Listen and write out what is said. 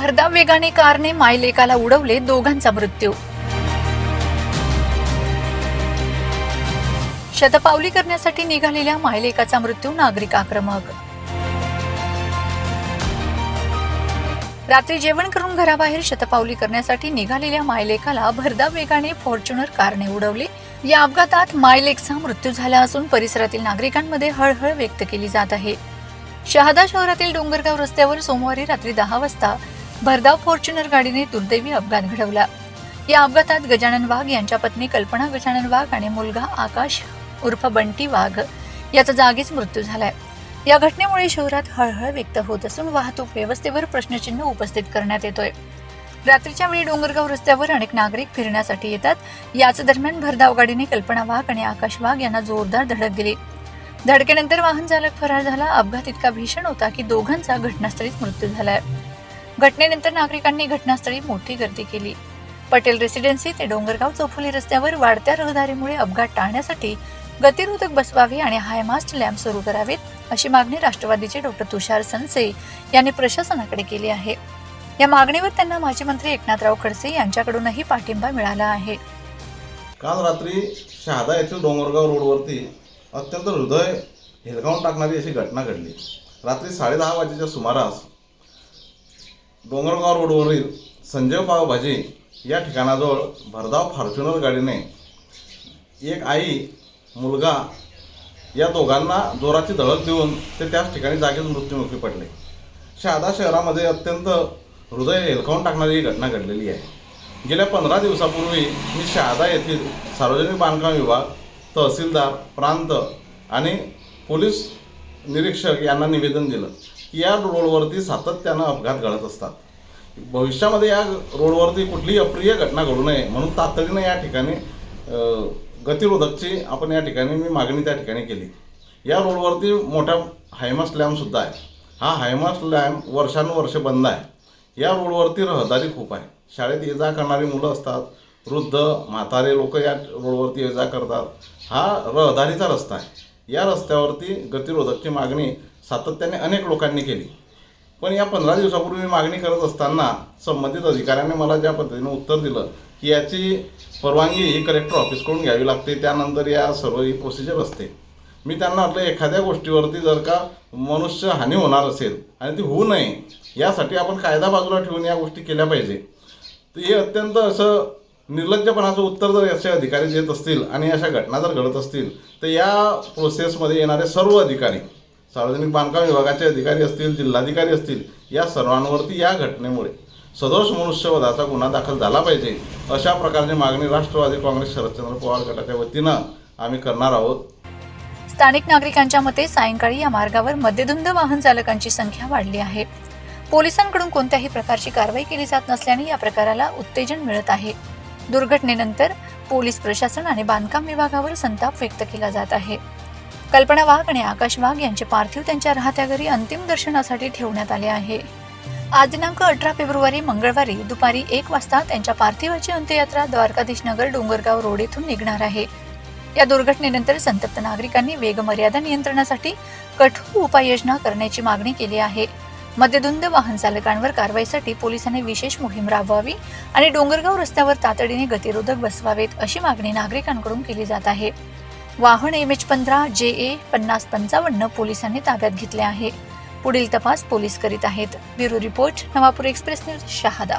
भरधाव वेगाने कारने मायलेकाला उडवले दोघांचा मृत्यू. शतपावली करण्यासाठी निघालेल्या मायलेकाचा मृत्यू नागरिक आक्रमक. रात्री जेवण करून घराबाहेर शतपावली करण्यासाठी निघालेल्या मायलेकाला भरधाव वेगाने फॉर्च्युनर कारने उडवले. या अपघातात मायलेकचा मृत्यू झाला असून परिसरातील नागरिकांमध्ये हळहळ व्यक्त केली जात आहे. शहादा शहरातील डोंगरगाव रस्त्यावर सोमवारी रात्री दहा वाजता भरधाव फॉर्च्युनर गाडीने दुर्दैवी अपघात घडवला. या अपघातात गजानन वाघ यांच्या पत्नी कल्पना गजानन वाघ आणि मुलगा आकाश उर्फ बंटी वाघ याचा जागीच मृत्यू झालाय. या घटनेमुळे शहरात हळहळ व्यक्त होत असून वाहतूक व्यवस्थेवर प्रश्नचिन्ह उपस्थित करण्यात येतोय. रात्रीच्या वेळी डोंगरगाव रस्त्यावर अनेक नागरिक फिरण्यासाठी येतात. याच दरम्यान भरधाव गाडीने कल्पना वाघ आणि आकाश वाघ यांना जोरदार धडक दिली. धडकेनंतर वाहन चालक फरार झाला. अपघात इतका भीषण होता की दोघांचा घटनास्थळीच मृत्यू झालाय. घटनेनंतर नागरिकांनी घटनास्थळी मोठी गर्दी केली. पटेल रेसिडेन्सी ते डोंगरगाव चौफुली रस्त्यावर वाढत्या रहदारीमुळे अपघात टाळण्यासाठी गतिरोधक बसवावे आणि हायमास्ट लॅम्प सुरू करावेत अशी मागणी राष्ट्रवादीचे डॉक्टर तुषार सनसे यांनी प्रशासनाकडे केली आहे. या मागणीवर त्यांना माजी मंत्री एकनाथराव खडसे यांच्याकडूनही पाठिंबा मिळाला आहे. काल रात्री शहादा येथील डोंगरगाव रोडवरती अत्यंत हृदय हेलकावून टाकणारी अशी घटना घडली. रात्री साडेदहा वाजेच्या सुमारास डोंगरगाव रोडवरील संजय पाव भाजी या ठिकाणाजवळ भरधाव फॉर्च्युनर गाडीने एक आई मुलगा या दोघांना जोराची धडक देऊन ते त्याच ठिकाणी जागेच मृत्युमुखी पडले. शहादा शहरामध्ये अत्यंत हृदय हेलकावून टाकणारी ही घटना घडलेली आहे. गेल्या पंधरा दिवसापूर्वी मी शहादा येथील सार्वजनिक बांधकाम विभाग तहसीलदार प्रांत आणि पोलीस निरीक्षक यांना निवेदन दिलं. या रोडवरती सातत्यानं अपघात घडत असतात. भविष्यामध्ये या रोडवरती कुठलीही अप्रिय घटना घडू नये म्हणून तातडीनं या ठिकाणी गतिरोधकची आपण या ठिकाणी मी मागणी त्या ठिकाणी केली. या रोडवरती मोठा हायमास लॅम्पसुद्धा आहे. हा हायमास लॅम्प वर्षानुवर्ष बंद आहे. या रोडवरती रहदारी खूप आहे. शाळेत ये जा करणारी मुलं असतात वृद्ध म्हातारे लोक या रोडवरती ये जा करतात. हा रहदारीचा रस्ता आहे. या रस्त्यावरती गतिरोधकची मागणी सातत्याने अनेक लोकांनी केली. पण या पंधरा दिवसापूर्वी मी मागणी करत असताना संबंधित अधिकाऱ्याने मला ज्या पद्धतीने उत्तर दिलं की याची परवानगी ही कलेक्टर ऑफिसकडून घ्यावी लागते त्यानंतर या सर्व ही प्रोसिजर असते. मी त्यांना म्हटलं एखाद्या गोष्टीवरती जर का मनुष्य हानी होणार असेल आणि ती होऊ नये यासाठी आपण कायदा बाजूला ठेवून या गोष्टी केल्या पाहिजे. तर हे अत्यंत असं निर्लज्जपणाचं उत्तर जर याचे अधिकारी देत असतील आणि अशा घटना जर घडत असतील तर या प्रोसेसमध्ये येणारे सर्व अधिकारी सार्वजनिक बांधकाम विभागाचे अधिकारी असतील जिल्हाधिकारी असतील या सर्वांवरती या घटनेमुळे सदोष मनुष्यवधाचा गुन्हा दाखल झाला पाहिजे अशा प्रकारची मागणी राष्ट्रवादी काँग्रेस शरदचंद्र पवार गटाच्या वतीनं आम्ही करणार आहोत. स्थानिक नागरिकांच्या मते सायंकाळी या मार्गावर मद्यधुंद वाहन चालकांची संख्या वाढली आहे. पोलिसांकडून कोणत्याही प्रकारची कारवाई केली जात नसल्याने या प्रकाराला उत्तेजन मिळत आहे. दुर्घटनेनंतर पोलीस प्रशासन आणि बांधकाम विभागावर संताप व्यक्त केला जात आहे. कल्पना वाघ आणि आकाश वाघ यांचे पार्थिव त्यांच्या राहत्या घरी अंतिम दर्शनासाठी ठेवण्यात आले आहे. आज दिनांक अठरा फेब्रुवारी मंगळवारी दुपारी एक वाजता त्यांच्या पार्थिवाची अंत्ययात्रा द्वारकाधीश नगर डोंगरगाव रोड येथून निघणार आहे. या दुर्घटनेनंतर संतप्त नागरिकांनी वेगमर्यादा नियंत्रणासाठी कठोर उपाययोजना करण्याची मागणी केली आहे. मद्यधुंद वाहन चालकांवर कारवाईसाठी पोलिसांनी विशेष मोहीम राबवावी आणि डोंगरगाव रस्त्यावर तातडीने गतिरोधक बसवावेत अशी मागणी नागरिकांकडून केली जात आहे. वाहन एम एच पंधरा जे ए पन्नास पंचावन्न पोलिसांनी ताब्यात घेतले आहे. पुढील तपास पोलीस करीत आहेत. Bureau report Navapur express news Shahada.